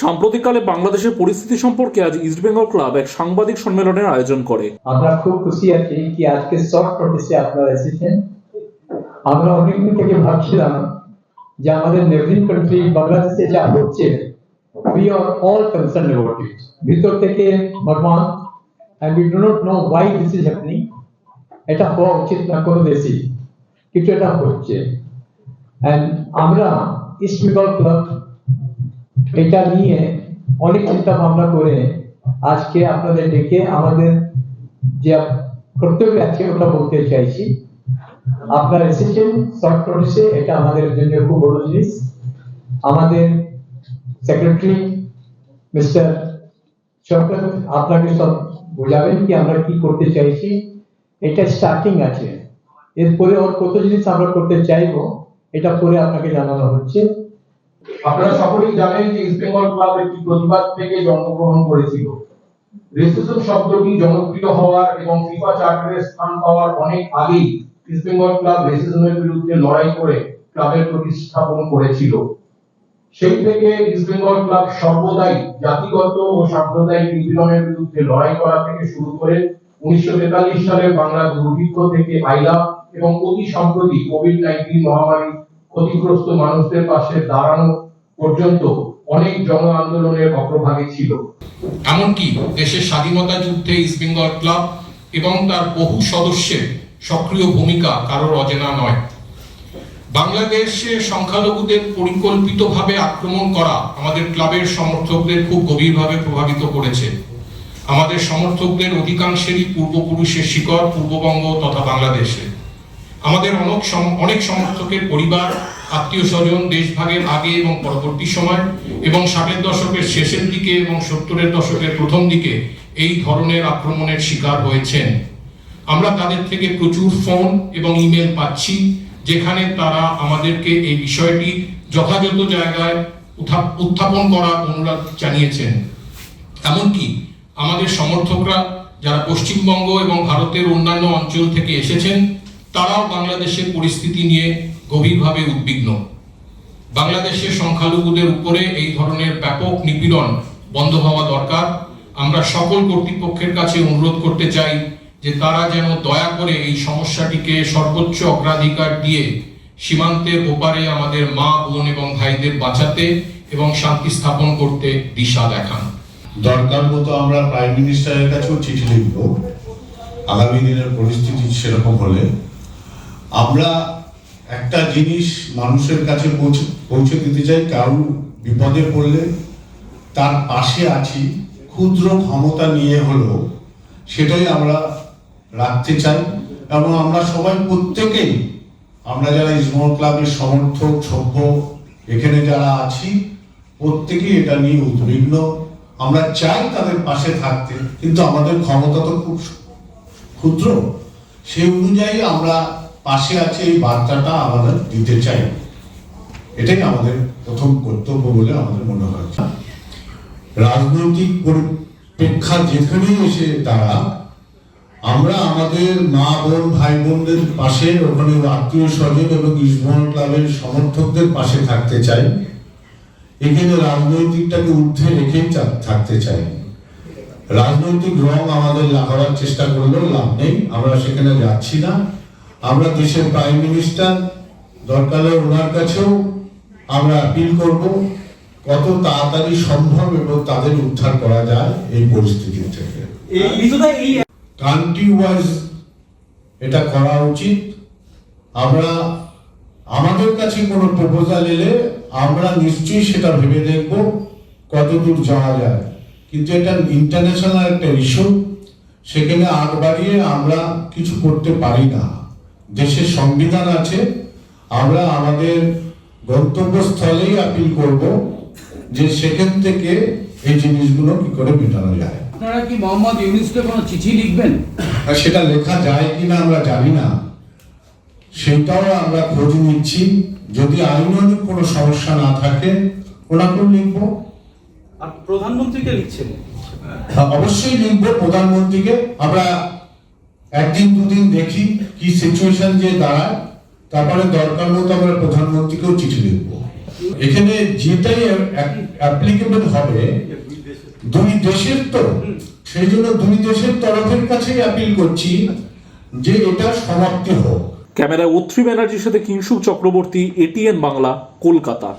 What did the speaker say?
সাম্প্রতিককালে বাংলাদেশের পরিস্থিতি সম্পর্কে আজ ইস্টবেঙ্গল ক্লাব এক সাংবাদিক সম্মেলনের আয়োজন করে। আমরা খুব খুশি আছি কি আজকে শর্ট নোটিসে আপনারা এসেছেন। আমরা অনেকদিন থেকে ভাবছিলাম যে আমাদের নেবরিং কান্ট্রি বাংলাদেশে যা হচ্ছে we are all concern about it ভিতর থেকে ভগবান and we do not know why this is happening এটা হওয়া উচিত না কোনো দেশই কিন্তু এটা হচ্ছে। অ্যান্ড আমরা ইস্ট বেঙ্গল ক্লাব এটা নিয়ে অনেক চিন্তা ভাবনা করে আজকে আপনাদের ডেকে আমাদের যে কর্তব্য আছে ওটা বলতে চাইছি। আপনারা এসেছেন, শর্ট নোটিসে এটা আমাদের জন্য খুব বড় জিনিস। আমাদের সেক্রেটারি মিস্টার শওকত আপনাকে সব বোঝাবেন কি আমরা কি করতে চাইছি। এটা স্টার্টিং আছে। এরপরে ওর কত জিনিস আমরা করতে চাইব, এটা পরে আপনাকে জানানো হচ্ছে। আপনারা সকলেই জানেন যে ইস্ট বেঙ্গল ক্লাব একটি প্রতিবাদ থেকে জন্মগ্রহণ করেছিল। রেসিজম শব্দটি জনপ্রিয় হওয়ার এবং ফিফা চার্টারে স্থান পাওয়ার অনেক আগেই ইস্ট বেঙ্গল ক্লাব রেসিজমের বিরুদ্ধে লড়াই করে ক্লাবের প্রতিস্থাপন করেছিল। সেই থেকে ইস্ট বেঙ্গল ক্লাব সর্বদাই জাতিগত ও সাম্প্রদায়িক নিপীড়নের বিরুদ্ধে লড়াই করা থেকে শুরু করে উনিশশো তেতাল্লিশ সালের বাংলা দুর্ভিক্ষ থেকে আইলা এবং অতি সম্প্রতি কোভিড নাইন্টিন মহামারী ক্ষতিগ্রস্ত মানুষদের পাশে দাঁড়ানো পর্যন্ত অনেক জন আন্দোলনের অগ্রভাগে ছিল। এমনকি দেশের স্বাধীনতা যুদ্ধে ইস্ট বেঙ্গল ক্লাব এবং তার বহু সদস্যের সক্রিয় ভূমিকা কারোর অজানা নয়। বাংলাদেশে সংখ্যালঘুদের পরিকল্পিতভাবে আক্রমণ করা আমাদের ক্লাবের সমর্থকদের খুব গভীরভাবে প্রভাবিত করেছে। আমাদের সমর্থকদের অধিকাংশেরই পূর্বপুরুষের শিকড় পূর্ববঙ্গ তথা বাংলাদেশে। আমাদের অনেক অনেক সমর্থকের পরিবার, আত্মীয় স্বজন, দেশভাগের আগে এবং পরবর্তী সময় এবং ষাটের দশকের শেষের দিকে এবং সত্তরের দশকের প্রথম দিকে এই ধরনের আক্রমণের শিকার হয়েছেন। আমরা তাদের থেকে প্রচুর ফোন এবং ইমেল পাচ্ছি, যেখানে তারা আমাদেরকে এই বিষয়টি যথাযথ জায়গায় উত্থাপন করার অনুরোধ জানিয়েছেন। এমনকি আমাদের সমর্থকরা যারা পশ্চিমবঙ্গ এবং ভারতের অন্যান্য অঞ্চল থেকে এসেছেন তারাও বাংলাদেশের পরিস্থিতি নিয়ে গভীরভাবে উদ্বিগ্ন। বাংলাদেশের সংখ্যালঘুদের উপরে এই ধরনের ব্যাপক নিপীড়ন বন্ধ হওয়া দরকার। আমরা সকল কর্তৃপক্ষের কাছে অনুরোধ করতে চাই যে তারা যেন দয়া করে এই সমস্যাটিকে সর্বোচ্চ অগ্রাধিকার দিয়ে সীমান্তের ওপারে আমাদের মা, বোন এবং ভাইদের বাঁচাতে এবং শান্তি স্থাপন করতে দিশা দেখান। দরকার মতো আমরা প্রাইম মিনিস্টারের কাছেও চিঠি লিখব। আগামী দিনের পরিস্থিতি সেরকম হলে আমরা একটা জিনিস মানুষের কাছে পৌঁছে পৌঁছে দিতে চাই, কারণ বিপদে পড়লে তার পাশে আছি, ক্ষুদ্র ক্ষমতা নিয়ে হলেও সেটাই আমরা রাখতে চাই। এবং আমরা সবাই প্রত্যেকেই, আমরা যারা ইসমল ক্লাবের সমর্থক, সভ্য, এখানে যারা আছি, প্রত্যেকেই এটা নিয়ে উদ্বিগ্ন। আমরা চাই তাদের পাশে থাকতে, কিন্তু আমাদের ক্ষমতা তো খুব ক্ষুদ্র। সেই অনুযায়ী আমরা পাশে আছে এই বার্তাটা আমাদের দিতে চাই। এটাই আমাদের প্রথম কর্তব্য বলে আমাদের মনে হয়। রাজনৈতিক পরিপ্রেক্ষা যেখানেই এসে তারা আমরা আমাদের মা বোন ভাই বোনদের পাশে, ওখানে আত্মীয় স্বজন এবং ইসবন ক্লাবের সমর্থকদের পাশে থাকতে চাই। এখানে রাজনৈতিকটাকে ঊর্ধ্বে রেখেই চা- থাকতে চাই। রাজনৈতিক রং আমাদের লাগাবার চেষ্টা করলেও লাভ নেই, আমরা সেখানে যাচ্ছি না। আমরা দেশের প্রাইম মিনিস্টার দরকার হলে ওনার কাছেও আমরা আপিল করব কত তাড়াতাড়ি সম্ভব এবং তাদের উদ্ধার করা যায় এই পরিস্থিতি থেকে। কান্ট্রি ওয়াইজ এটা করা উচিত। আমরা আমাদের কাছে কোনো প্রপোজাল এলে আমরা নিশ্চয়ই সেটা ভেবে দেখব কতদূর যাওয়া যায়। কিন্তু এটা ইন্টারন্যাশনাল একটা ইস্যু সেখানে আগ বাড়িয়ে আমরা কিছু করতে পারি না। দেশের সংবিধান আছে আমরা আমাদের গন্তব্যস্থলেই আপিল করব যে সেখান থেকে এই জিনিসগুলো কি করে মেটানো যায়। আপনারা কি মোহাম্মদ ইউনুসকে কোনো চিঠি লিখবেন? আর সেটা লেখা যায় কিনা আমরা জানি না। সেটাও আমরা খোঁজ নিচ্ছি। যদি আইনানুগ কোনো সমস্যা না থাকে ওনাকেও লিখব? আর প্রধানমন্ত্রীকে লিখছেন? হ্যাঁ, অবশ্যই লিখব প্রধানমন্ত্রীকে। আমরা একদিন দুদিন দেখি কি সিচুয়েশন যে দাঁড়ায়, তারপরে দরকার মতো আমরা প্রধানমন্ত্রীকেও চিঠি লিখব। এখানে যেটাই অ্যাপ্লিকেবল হবে, দুই দেশের তো, সেই জন্য দুই দেশের তরফের কাছেই আপিল করছি যে এটা সমাপ্তি হোক। ক্যামেরায় অত্রি ব্যানার্জির সাথে কিংশুক চক্রবর্তী এটিএন বাংলা, কলকাতা।